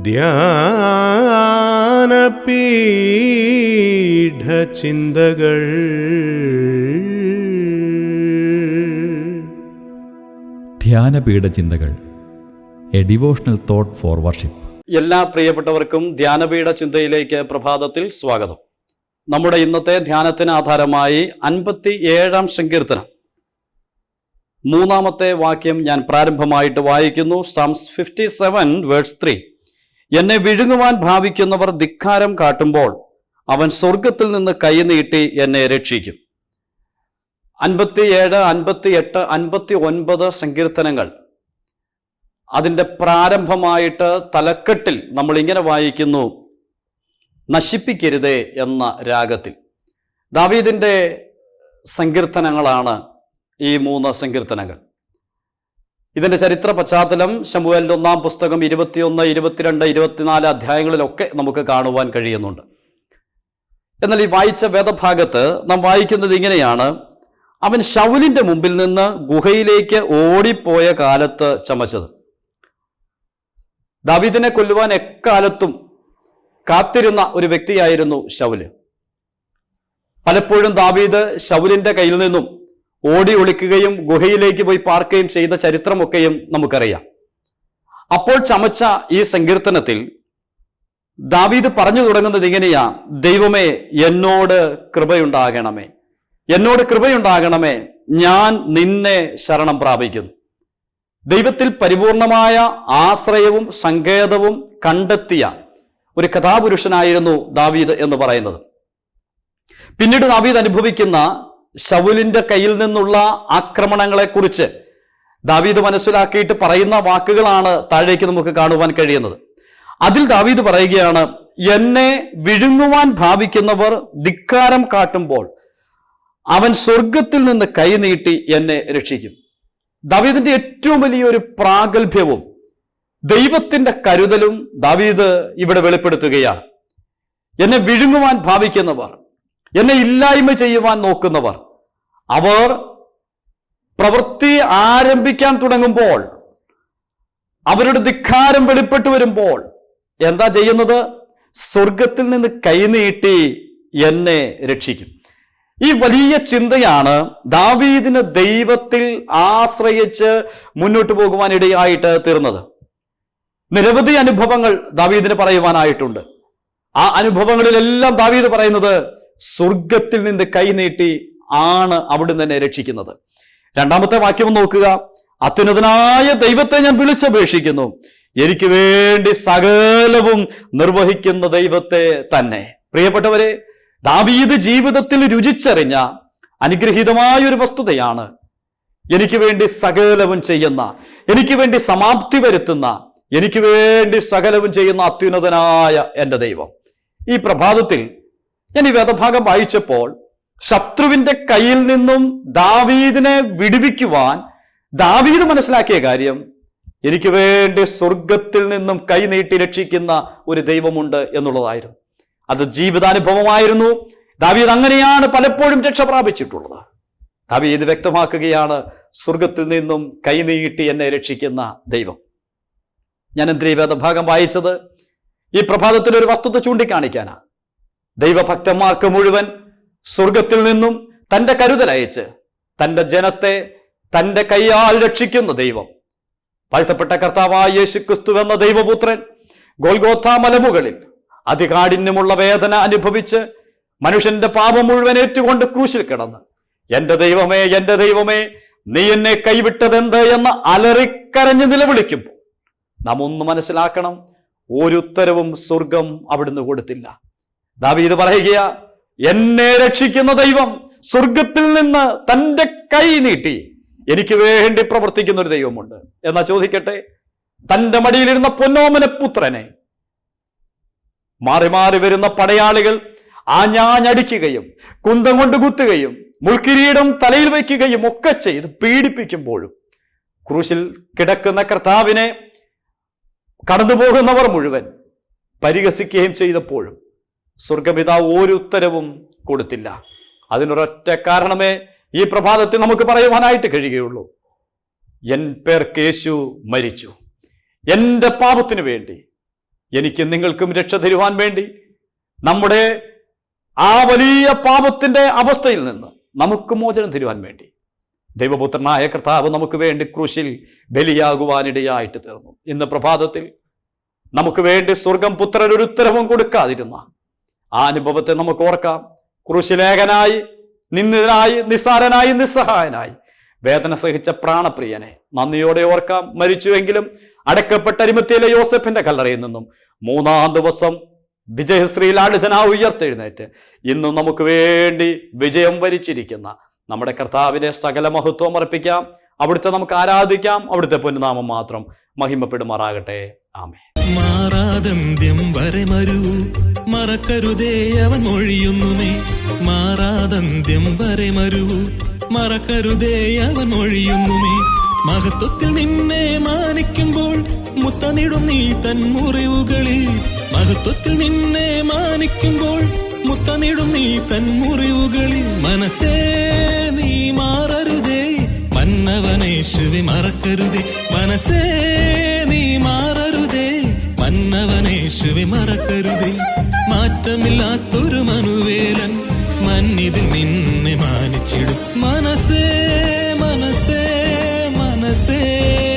ധ്യാനപീഠചിന്തകൾ. ധ്യാനപീഠ ചിന്തകൾ a devotional thought for worship. എല്ലാ പ്രിയപ്പെട്ടവർക്കും ധ്യാനപീഠ ചിന്തയിലേക്ക് പ്രഭാതത്തിൽ സ്വാഗതം. നമ്മുടെ ഇന്നത്തെ ധ്യാനത്തിന് ആധാരമായി അൻപത്തി ഏഴാം സങ്കീർത്തനം. മൂന്നാമത്തെ വാക്യം ഞാൻ പ്രാരംഭമായിട്ട് വായിക്കുന്നു. സംസ് ഫിഫ്റ്റി സെവൻ വേർഡ്സ് ത്രീ എന്നെ വിഴുങ്ങുവാൻ ഭാവിക്കുന്നവർ ധിക്കാരം കാട്ടുമ്പോൾ അവൻ സ്വർഗത്തിൽ നിന്ന് കൈ നീട്ടി എന്നെ രക്ഷിക്കും. അൻപത്തി ഏഴ് അൻപത്തി എട്ട് അൻപത്തി ഒൻപത് സങ്കീർത്തനങ്ങൾ. അതിന്റെ പ്രാരംഭമായിട്ട് തലക്കെട്ടിൽ നമ്മൾ ഇങ്ങനെ വായിക്കുന്നു നശിപ്പിക്കരുതേ എന്ന രാഗത്തിൽ. ദാവീദിന്റെ സങ്കീർത്തനങ്ങളാണ് ഈ മൂന്ന് സങ്കീർത്തനങ്ങൾ. ഇതിന്റെ ചരിത്ര പശ്ചാത്തലം ശമുവേലിന്റെ ഒന്നാം പുസ്തകം ഇരുപത്തിയൊന്ന് ഇരുപത്തിരണ്ട് ഇരുപത്തിനാല് അധ്യായങ്ങളിലൊക്കെ നമുക്ക് കാണുവാൻ കഴിയുന്നുണ്ട്. എന്നാൽ ഈ വായിച്ച വേദഭാഗത്ത് നാം വായിക്കുന്നത് ഇങ്ങനെയാണ്. അവൻ ശൗലിന്റെ മുമ്പിൽ നിന്ന് ഗുഹയിലേക്ക് ഓടിപ്പോയ കാലത്ത് ചമച്ചത്. ദാവീദിനെ കൊല്ലുവാൻ എക്കാലത്തും കാത്തിരുന്ന ഒരു വ്യക്തിയായിരുന്നു ശൗൽ. പലപ്പോഴും ദാവീദ് ശൗലിന്റെ കയ്യിൽ നിന്നും ഓടി ഒളിക്കുകയും ഗുഹയിലേക്ക് പോയി പാർക്കുകയും ചെയ്ത ചരിത്രമൊക്കെയും നമുക്കറിയാം. അപ്പോൾ ചമച്ച ഈ സങ്കീർത്തനത്തിൽ ദാവീദ് പറഞ്ഞു തുടങ്ങുന്നത് ഇങ്ങനെയാ ദൈവമേ എന്നോട് കൃപയുണ്ടാകണമേ. എന്നോട് കൃപയുണ്ടാകണമേ. ഞാൻ നിന്നെ ശരണം പ്രാപിക്കുന്നു. ദൈവത്തിൽ പരിപൂർണമായ ആശ്രയവും സങ്കേതവും കണ്ടെത്തിയ ഒരു കഥാപുരുഷനായിരുന്നു ദാവീദ് എന്ന് പറയുന്നത്. പിന്നീട് ദാവീദ് അനുഭവിക്കുന്ന ശൗലിന്റെ കയ്യിൽ നിന്നുള്ള ആക്രമണങ്ങളെക്കുറിച്ച് ദാവീദ് മനസ്സിലാക്കിയിട്ട് പറയുന്ന വാക്കുകളാണ് താഴേക്ക് നമുക്ക് കാണുവാൻ കഴിയുന്നത്. അതിൽ ദാവീദ് പറയുകയാണ് എന്നെ വിഴുങ്ങുവാൻ ഭാവിക്കുന്നവർ ധിക്കാരം കാട്ടുമ്പോൾ അവൻ സ്വർഗത്തിൽ നിന്ന് കൈനീട്ടി എന്നെ രക്ഷിക്കും. ദാവീദിന്റെ ഏറ്റവും വലിയൊരു പ്രാഗൽഭ്യവും ദൈവത്തിന്റെ കരുതലും ദാവീദ് ഇവിടെ വെളിപ്പെടുത്തുകയാണ്. എന്നെ വിഴുങ്ങുവാൻ ഭാവിക്കുന്നവർ എന്നെ ഇല്ലായ്മ ചെയ്യുവാൻ നോക്കുന്നവർ അവർ പ്രവൃത്തി ആരംഭിക്കാൻ തുടങ്ങുമ്പോൾ അവരുടെ ധിക്കാരം വെളിപ്പെട്ടു വരുമ്പോൾ എന്താ ചെയ്യുന്നത്? സ്വർഗത്തിൽ നിന്ന് കൈനീട്ടി എന്നെ രക്ഷിക്കും. ഈ വലിയ ചിന്തയാണ് ദാവീദിന് ദൈവത്തിൽ ആശ്രയിച്ച് മുന്നോട്ട് പോകുവാൻ ഇടയായിട്ട് തീർന്നത്. നിരവധി അനുഭവങ്ങൾ ദാവീദിന് പറയുവാനായിട്ടുണ്ട്. ആ അനുഭവങ്ങളിലെല്ലാം ദാവീദ് പറയുന്നത് സ്വർഗത്തിൽ നിന്ന് കൈനീട്ടി ആണ് അവിടുന്ന് തന്നെ രക്ഷിക്കുന്നത്. രണ്ടാമത്തെ വാക്യം നോക്കുക. അത്യുന്നതനായ ദൈവത്തെ ഞാൻ വിളിച്ചപേക്ഷിക്കുന്നു. എനിക്ക് വേണ്ടി സകലവും നിർവഹിക്കുന്ന ദൈവത്തെ തന്നെ. പ്രിയപ്പെട്ടവരെ ദാവീദ് ജീവിതത്തിൽ രുചിച്ചറിഞ്ഞ അനുഗ്രഹീതമായ ഒരു വസ്തുതയാണ് എനിക്ക് വേണ്ടി സകലവും ചെയ്യുന്ന എനിക്ക് വേണ്ടി സമാപ്തി വരുത്തുന്ന എനിക്ക് വേണ്ടി സകലവും ചെയ്യുന്ന അത്യുന്നതനായ എന്റെ ദൈവം. ഈ പ്രഭാതത്തിൽ ഞാൻ ഈ വേദഭാഗം വായിച്ചപ്പോൾ ശത്രുവിന്റെ കയ്യിൽ നിന്നും ദാവീദിനെ വിടുവിക്കുവാൻ ദാവീദ് മനസ്സിലാക്കിയ കാര്യം എനിക്ക് വേണ്ടി സ്വർഗത്തിൽ നിന്നും കൈ നീട്ടി രക്ഷിക്കുന്ന ഒരു ദൈവമുണ്ട് എന്നുള്ളതായിരുന്നു. അത് ജീവിതാനുഭവമായിരുന്നു. ദാവീദ് അങ്ങനെയാണ് പലപ്പോഴും രക്ഷ പ്രാപിച്ചിട്ടുള്ളത്. ദാവീദ് വ്യക്തമാക്കുകയാണ് സ്വർഗത്തിൽ നിന്നും കൈ നീട്ടി എന്നെ രക്ഷിക്കുന്ന ദൈവം. ഞാൻ എന്തിനീ വേദഭാഗം വായിച്ചത്? ഈ പ്രഭാതത്തിൽ ഒരു വസ്തുത ചൂണ്ടിക്കാണിക്കാനാണ് ദൈവഭക്തന്മാർക്ക് മുഴുവൻ സ്വർഗത്തിൽ നിന്നും തന്റെ കരുതലയച്ച് തന്റെ ജനത്തെ തന്റെ കൈയാൽ രക്ഷിക്കുന്ന ദൈവം. വാഴ്ത്തപ്പെട്ട കർത്താവായ യേശു ക്രിസ്തു എന്ന ദൈവപുത്രൻ ഗോൽഗോത്ത മലമുകളിൽ അതികാഠിന്യമുള്ള വേദന അനുഭവിച്ച് മനുഷ്യന്റെ പാപം മുഴുവൻ ഏറ്റുകൊണ്ട് ക്രൂശിൽ കിടന്ന് എന്റെ ദൈവമേ എന്റെ ദൈവമേ നീ എന്നെ കൈവിട്ടതെന്ത്? എന്ന് അലറിക്കരഞ്ഞ് നിലവിളിക്കുമ്പോൾ നാം ഒന്ന് മനസ്സിലാക്കണം ഒരു ഉത്തരവും സ്വർഗം അവിടുന്ന് കൊടുത്തില്ല. ദാവീദ് പറയുകയാ എന്നെ രക്ഷിക്കുന്ന ദൈവം സ്വർഗത്തിൽ നിന്ന് തന്റെ കൈ നീട്ടി എനിക്ക് വേണ്ടി പ്രവർത്തിക്കുന്ന ഒരു ദൈവമുണ്ട്. എന്നാ ചോദിക്കട്ടെ? തന്റെ മടിയിലിരുന്ന പൊന്നോമന പുത്രനെ മാറി മാറി വരുന്ന പടയാളികൾ ആഞ്ഞാഞ്ഞടിക്കുകയും കുന്തം കൊണ്ട് കുത്തുകയും മുൾക്കിരീടം തലയിൽ വയ്ക്കുകയും ഒക്കെ ചെയ്ത് പീഡിപ്പിക്കുമ്പോഴും ക്രൂശിൽ കിടക്കുന്ന കർത്താവിനെ കടന്നുപോകുന്നവർ മുഴുവൻ പരിഹസിക്കുകയും ചെയ്തപ്പോഴും സ്വർഗപിതാവ് ഒരു ഉത്തരവും കൊടുത്തില്ല. അതിനൊരൊറ്റ കാരണമേ ഈ പ്രഭാതത്തിൽ നമുക്ക് പറയുവാനായിട്ട് കഴിയുകയുള്ളൂ. എൻ പേർ കേശു മരിച്ചു. എന്റെ പാപത്തിനു വേണ്ടി എനിക്ക് നിങ്ങൾക്കും രക്ഷ തരുവാൻ വേണ്ടി നമ്മുടെ ആ വലിയ പാപത്തിന്റെ അവസ്ഥയിൽ നിന്ന് നമുക്ക് മോചനം തരുവാൻ വേണ്ടി ദൈവപുത്രനായ കർത്താവ് നമുക്ക് വേണ്ടി ക്രൂശിൽ ബലിയാകുവാനിടയായിട്ട് തീർന്നു. ഇന്ന് പ്രഭാതത്തിൽ നമുക്ക് വേണ്ടി സ്വർഗം പുത്രൻ ഒരു ഉത്തരവും കൊടുക്കാതിരുന്ന ആ അനുഭവത്തെ നമുക്ക് ഓർക്കാം. ക്രൂശിലേഖനായി നിന്ദിതനായി നിസ്സാരനായി നിസ്സഹായനായി. വേദന സഹിച്ച പ്രാണപ്രിയനെ നന്ദിയോടെ ഓർക്കാം. മരിച്ചുവെങ്കിലും അടക്കപ്പെട്ട അരിമത്തിയിലെ യോസഫിന്റെ കല്ലറയിൽ നിന്നും മൂന്നാം ദിവസം വിജയശ്രീ ലാളിതനാ ഉയർത്തെഴുന്നേറ്റ്. ഇന്നും നമുക്ക് വേണ്ടി വിജയം വരിച്ചിരിക്കുന്ന നമ്മുടെ കർത്താവിനെ സകല മഹത്വം അർപ്പിക്കാം. അവിടുത്തെ നമുക്ക് ആരാധിക്കാം. അവിടുത്തെ പൊന്നുനാമം മാത്രം മഹിമപ്പെടുമാറാകട്ടെ. ആമേ മാറാതന്ത്യം വരെ മരു. മറക്കരുതേ അവൻ മൊഴിയുന്നുമേ. മാറാതന്ത്യം വരെ മരു. മറക്കരുതേ അവൻ മൊഴിയുന്നുമേ. മഹത്വത്തിൽ നിന്നെ മാനിക്കുമ്പോൾ മുത്തനിടും നീ തൻ മുറിവുകളിൽ. മഹത്വത്തിൽ നിന്നെ മാനിക്കുമ്പോൾ മുത്തനിടും നീ തൻ മുറിവുകളിൽ. മനസ്സേ നീ മാറരുതേ. മന്നവനേശുവി മറക്കരുതേ. മനസ്സേ നീ മാറരുതേ മന്നവനേശുവെ മറക്കരുതേ. മാറ്റമില്ലാത്തൊരു മനുവേലൻ മന്നിതിൽ നിന്നെ മാനിച്ചിടും. മനസ്സേ മനസ്സേ മനസ്സേ.